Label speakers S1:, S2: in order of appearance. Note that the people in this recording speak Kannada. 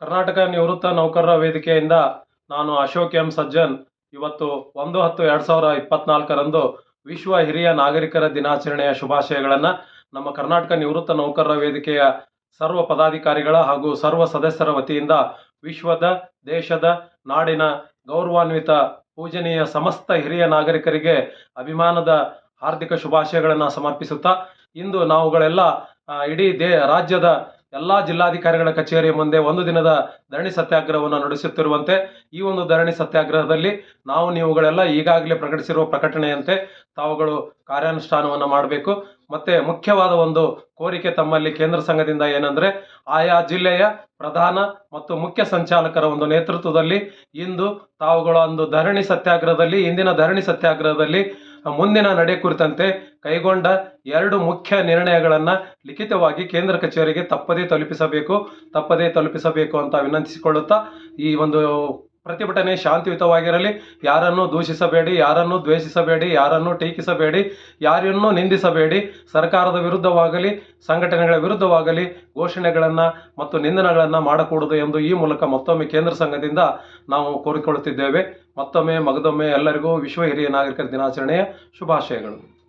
S1: ಕರ್ನಾಟಕ ನಿವೃತ್ತ ನೌಕರರ ವೇದಿಕೆಯಿಂದ ನಾನು ಅಶೋಕ್ ಎಂ ಸಜ್ಜನ್. ಇವತ್ತು ಒಂದು ಹತ್ತು ಎರಡು ಸಾವಿರ ಇಪ್ಪತ್ನಾಲ್ಕರಂದು ವಿಶ್ವ ಹಿರಿಯ ನಾಗರಿಕರ ದಿನಾಚರಣೆಯ ಶುಭಾಶಯಗಳನ್ನು ನಮ್ಮ ಕರ್ನಾಟಕ ನಿವೃತ್ತ ನೌಕರರ ವೇದಿಕೆಯ ಸರ್ವ ಪದಾಧಿಕಾರಿಗಳ ಹಾಗೂ ಸರ್ವ ಸದಸ್ಯರ ವತಿಯಿಂದ ವಿಶ್ವದ, ದೇಶದ ನಾಡಿನ ಗೌರವಾನ್ವಿತ, ಪೂಜನೀಯ ಸಮಸ್ತ ಹಿರಿಯ ನಾಗರಿಕರಿಗೆ ಅಭಿಮಾನದ ಹಾರ್ದಿಕ ಶುಭಾಶಯಗಳನ್ನು ಸಮರ್ಪಿಸುತ್ತಾ ಇಂದು ನಾವುಗಳೆಲ್ಲ ಇಡೀ ದೇ, ರಾಜ್ಯದ ಎಲ್ಲ ಜಿಲ್ಲಾಧಿಕಾರಿಗಳ ಕಚೇರಿಯ ಮುಂದೆ ಒಂದು ದಿನದ ಧರಣಿ ಸತ್ಯಾಗ್ರಹವನ್ನು ನಡೆಸುತ್ತಿರುವಂತೆ ಈ ಒಂದು ಧರಣಿ ಸತ್ಯಾಗ್ರಹದಲ್ಲಿ ನಾವು ನೀವುಗಳೆಲ್ಲ ಈಗಾಗಲೇ ಪ್ರಕಟಿಸಿರುವ ಪ್ರಕಟಣೆಯಂತೆ ತಾವುಗಳು ಕಾರ್ಯಾನುಷ್ಠಾನವನ್ನು ಮಾಡಬೇಕು. ಮತ್ತೆ ಮುಖ್ಯವಾದ ಒಂದು ಕೋರಿಕೆ ತಮ್ಮಲ್ಲಿ ಕೇಂದ್ರ ಸಂಘದಿಂದ ಏನಂದ್ರೆ ಆಯಾ ಜಿಲ್ಲೆಯ ಪ್ರಧಾನ ಮತ್ತು ಮುಖ್ಯ ಸಂಚಾಲಕರ ಒಂದು ನೇತೃತ್ವದಲ್ಲಿ ಇಂದು ತಾವುಗಳ ಒಂದು ಧರಣಿ ಸತ್ಯಾಗ್ರಹದಲ್ಲಿ, ಇಂದಿನ ಧರಣಿ ಸತ್ಯಾಗ್ರಹದಲ್ಲಿ ಮುಂದಿನ ನಡೆ ಕುರಿತಂತೆ ಕೈಗೊಂಡ ಎರಡು ಮುಖ್ಯ ನಿರ್ಣಯಗಳನ್ನು ಲಿಖಿತವಾಗಿ ಕೇಂದ್ರ ಕಚೇರಿಗೆ ತಪ್ಪದೇ ತಲುಪಿಸಬೇಕು ತಪ್ಪದೇ ತಲುಪಿಸಬೇಕು ಅಂತ ವಿನಂತಿಸಿಕೊಳ್ಳುತ್ತಾ ಈ ಒಂದು ಪ್ರತಿಭಟನೆ ಶಾಂತಿಯುತವಾಗಿರಲಿ. ಯಾರನ್ನು ದೂಷಿಸಬೇಡಿ, ಯಾರನ್ನು ದ್ವೇಷಿಸಬೇಡಿ, ಯಾರನ್ನು ಟೀಕಿಸಬೇಡಿ, ಯಾರನ್ನು ನಿಂದಿಸಬೇಡಿ. ಸರ್ಕಾರದ ವಿರುದ್ಧವಾಗಲಿ, ಸಂಘಟನೆಗಳ ವಿರುದ್ಧವಾಗಲಿ ಘೋಷಣೆಗಳನ್ನು ಮತ್ತು ನಿಂದನೆಗಳನ್ನು ಮಾಡಕೂಡದು ಎಂದು ಈ ಮೂಲಕ ಮತ್ತೊಮ್ಮೆ ಕೇಂದ್ರ ಸಂಘದಿಂದ ನಾವು ಕೋರಿಕೊಳ್ಳುತ್ತಿದ್ದೇವೆ. ಮತ್ತೊಮ್ಮೆ, ಮಗದೊಮ್ಮೆ ಎಲ್ಲರಿಗೂ ವಿಶ್ವ ಹಿರಿಯ ನಾಗರಿಕರ ದಿನಾಚರಣೆಯ ಶುಭಾಶಯಗಳು.